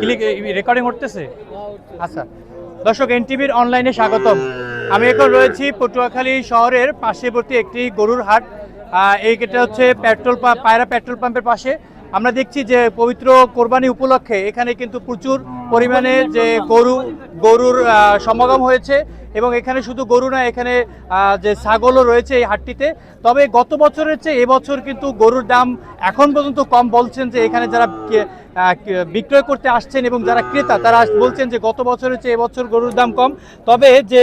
Click recording উঠতেছে? আচ্ছা। দর্শক এনটিভির অনলাইনে স্বাগতম। আমি এখন রয়েছি পটুয়াখালী শহরের পাশেবর্তী একটি গরুর হাট। আহ, এইটা হচ্ছে পেট্রোল পাম্প পায়রা পেট্রোল পাম্পের পাশে। আমরা দেখছি যে পবিত্র কোরবানি উপলক্ষে এখানে কিন্তু প্রচুর পরিমাণে যে গরু, গরুর সমাগম হয়েছে এবং এখানে শুধু গরু না, এখানে যে ছাগলও রয়েছে এই হাটটিতে। তবে গত বছরের চেয়ে এবছর কিন্তু গরুর দাম এখন পর্যন্ত কম বলছেন যে এখানে যারা বিক্রয় করতে আসছেন এবং যারা ক্রেতা, তারা বলছেন যে গত বছরের চেয়ে এবছর গরুর দাম কম। তবে যে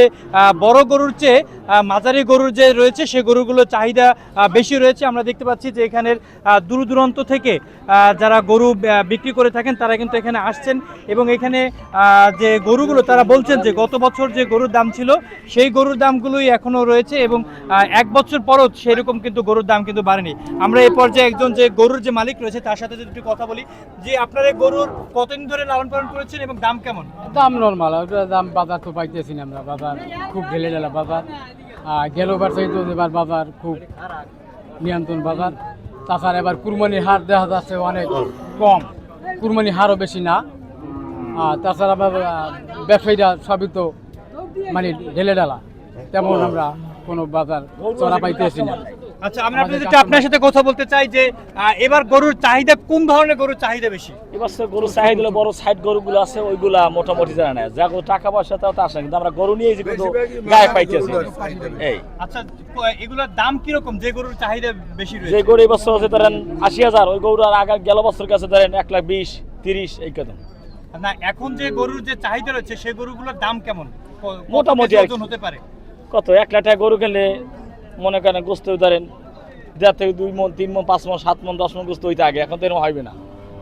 বড় গরুর চেয়ে মাঝারি গরুর যে রয়েছে, সে গরুগুলোর চাহিদা বেশি রয়েছে। আমরা দেখতে পাচ্ছি যে এখানের দূর দূরান্ত থেকে যারা গরু বিক্রি করে থাকেন, তারা কিন্তু এখানে আসছেন এবং এখানে যে গরুগুলো, তারা বলছেন যে গত বছর যে গরুর দাম ছিল, সেই গরুর দামগুলোই এখনও রয়েছে এবং এক বছর পরও সেরকম কিন্তু গরুর দাম কিন্তু বাড়েনি। আমরা এই পর্যায়ে একজন যে গরুর যে মালিক রয়েছে, তার সাথে যদি একটু কথা বলি, যে আপনার গরুর কতদিন ধরে লালন পালন করেছেন এবং দাম কেমন? দাম নর্মাল দাম বাজার তো পাইতেছি না আমরা। বাজার খুব ঢেলে ঢেলা বাজার গেলোবার চাইতো এবার বাজার খুব নিয়ন্ত্রণ বাজার। তাছাড়া এবার কুরবানির হার দেখা যাচ্ছে অনেক কম। কুরবানির হারও বেশি না। তাছাড়া আহ, ব্যবসায়ীরা সবই তো মানে ঢেলে ঢালা। তেমন আমরা কোনো বাজার চড়া পাইতেছি না। আচ্ছা আমরা আপনাদের আপনার সাথে কথা বলতে চাই যে এবার গরুর চাহিদা কোন ধরনের গরুর চাহিদা বেশি? এবার চাহিদা বড় সাইড গরুগুলো আছে ওইগুলা মোটামুটি জানা নাই। যা টাকা পয়সা তাও তো আসে কিন্তু আমরা গরু নিয়ে যে কিন্তু গায়ে পাইতেছি এই। আচ্ছা এগুলোর দাম কীরকম? যে গরুর চাহিদা বেশি যে গরু এই বছর আছে ধরেন আশি হাজার ওই গরু আর আগা গেল বছর কাছে ধরেন এক লাখ বিশ তিরিশ এই কত না এখন যে গরুর যে চাহিদা রয়েছে সেই গরুগুলোর দাম কেমন? মোটামুটি ওজন হতে পারে? কত এক লাখ টাকা গরু কিনলে মনে করেন গোস্ত ধরেন দেড় থেকে দুই মন তিন মন পাঁচ মন সাত মন দশ মন গোস্ত হইতে আগে এখন তো এরকম হবে না।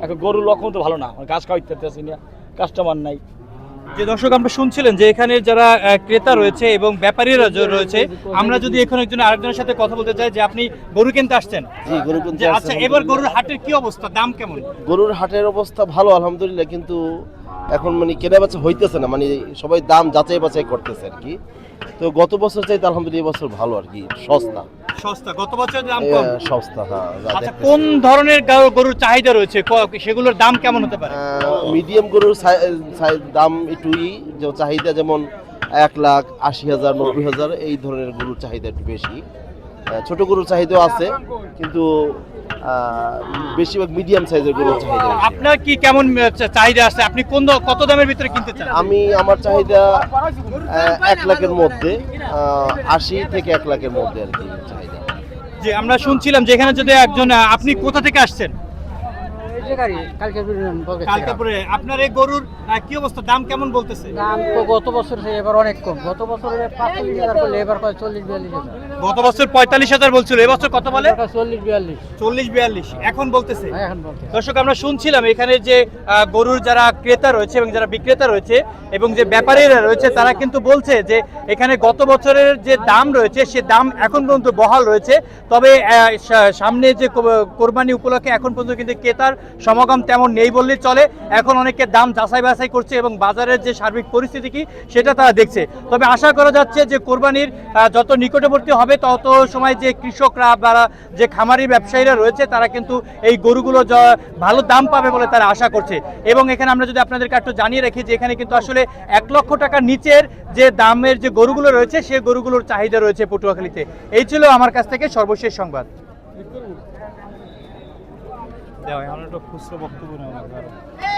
এখন গরুর লক্ষণ তো ভালো না ঘাস খাওয়াইতে না কাস্টমার নাই। যে দর্শক আমরা শুনছিলেন যে এখানে যারা ক্রেতা রয়েছে এবং ব্যাপারীরা রয়েছে আমরা যদি এখন একজন আরেকজনের সাথে কথা বলতে চাই যে আপনি গরু কিনতে আসছেন? জি গরু কিনতে আচ্ছা এবার গরুর হাটের কি অবস্থা? দাম কেমন? গরুর হাটের অবস্থা ভালো আলহামদুলিল্লাহ কিন্তু এখন মানে কেনা বেচা হইতেছে না মানে সবাই দাম যাচাই বাছাই করতেছে আর কি। তো গত বছর চাইতে আলহামদুলিল্লাহ বছর ভালো আর কি সস্তা। সস্তা। গত বছর দাম কম। সস্তা হ্যাঁ আচ্ছা কোন ধরনের গরুর চাহিদা রয়েছে? ক- সেগুলোর দাম কেমন হতে পারে? মিডিয়াম গরুর দাম একটুই যে চাহিদা যেমন এক লাখ আশি হাজার নব্বই হাজার এই ধরনের গরুর চাহিদা একটু বেশি। ছোট গরুর চাহিদা আছে কিন্তু বেশিরভাগ মিডিয়াম সাইজের গরুর চাহিদা আপনার কি কেমন চাহিদা আছে? আপনি কোন কত দামের ভিতরে কিনতে চান? আমি আমার চাহিদা এক লাখের মধ্যে আশি থেকে এক লাখের মধ্যে আর কি চাহিদা। যে আমরা শুনছিলাম যে এখানে যদি একজন আপনি কোথা থেকে আসছেন? কালকে পরে আপনার এই গরুর কি অবস্থা? দাম কেমন বলতেছে? দাম তো গত বছর থেকে এবার অনেক কম। গত বছরে পাঁচচল্লিশ হাজার করলে এবার কয় চল্লিশ বিয়াল্লিশ হাজার। গত বছর পঁয়তাল্লিশ হাজার বলছিল এবছর কত বলে? চল্লিশ বিয়াল্লিশ। চল্লিশ বিয়াল্লিশ। এখন বলতেছে। এখন দর্শক আমরা শুনছিলাম এখানে যে গরুর যারা ক্রেতা রয়েছে এবং যারা বিক্রেতা রয়েছে এবং যে ব্যাপারীরা রয়েছে তারা কিন্তু বলছে যে এখানে গত বছরের যে দাম রয়েছে সে দাম এখন পর্যন্ত বহাল রয়েছে। তবে সামনে যে কোরবানি উপলক্ষে এখন পর্যন্ত কিন্তু ক্রেতার সমাগম তেমন নেই বললেই চলে। এখন অনেকে দাম যাচাই বাছাই করছে এবং বাজারের যে সার্বিক পরিস্থিতি কি, সেটা তারা দেখছে। তবে আশা করা যাচ্ছে যে কোরবানির যত নিকটবর্তী হবে, তত সময় যে কৃষকরা বা যে খামারি ব্যবসায়ীরা রয়েছে, তারা কিন্তু এই গরুগুলো ভালো দাম পাবে বলে তারা আশা করছে। এবং এখানে আমরা যদি আপনাদেরকে একটু জানিয়ে রাখি যে এখানে কিন্তু আসলে এক লক্ষ টাকার নিচের যে দামের যে গরুগুলো রয়েছে, সে গরুগুলোর চাহিদা রয়েছে পটুয়াখালীতে। এই ছিল আমার কাছ থেকে সর্বশেষ সংবাদ। দেওয়া হয়। আমরা একটা খুচরো বক্তব্য নেওয়া লাগবে